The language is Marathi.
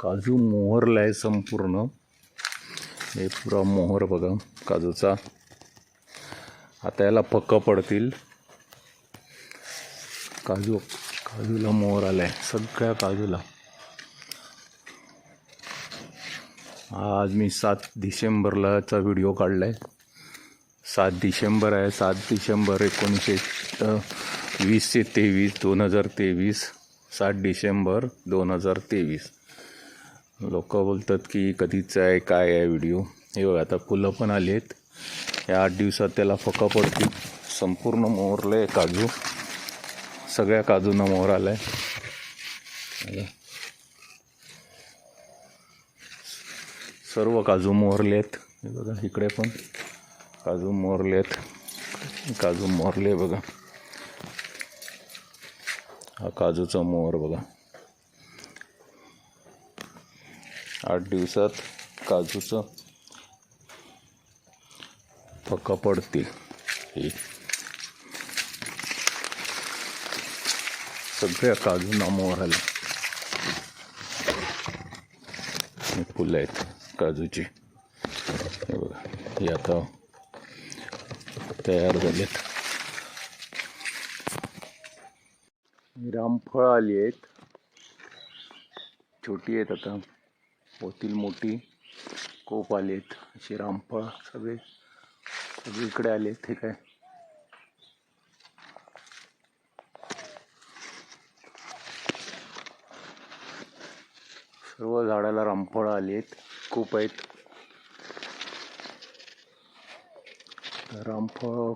काजू मोहरला आहे संपूर्ण. हे पुरा मोहर बघा काजूचा. आता याला पक्क पडतील. काजू काजूला मोहर आला आहे सगळ्या काजूला. आज मी सात डिसेंबरलाचा व्हिडिओ काढला आहे सात डिसेंबर आहे सात डिसेंबर एकोणीसशे वीस ते तेवीस दोन हजार तेवीस. सात डिसेंबर दोन हजार तेवीस. लोक बोलतात की कधीचा आहे काय आहे व्हिडिओ हे बघा आता फुलं पण आली आहेत या आठ दिवसात त्याला फका पडतील. संपूर्ण मोहरलं आहे काजू. सगळ्या काजूंना मोहर आला. आहे सर्व काजू मोहरले आहेत. हे बघा इकडे पण काजू मोहरले आहेत. काजू मोहरले बघा. हा काजूचा मोहर बघा. आठ दिवसात काजूचं फका पडतील. हे. सगळ्या काजू नामोवर आले. फुलं आहेत काजूची. हे बघा हे आता तयार झालेत. रामफळ आली आहेत. छोटी आहेत आता. होतील मोठी कोप आलेत आहेत अशी रामफळ सगळे सगळीकडे आले आहेत ठीक काय सर्व झाडाला रामफळं आली आहेत. खूप आहेत रामफळ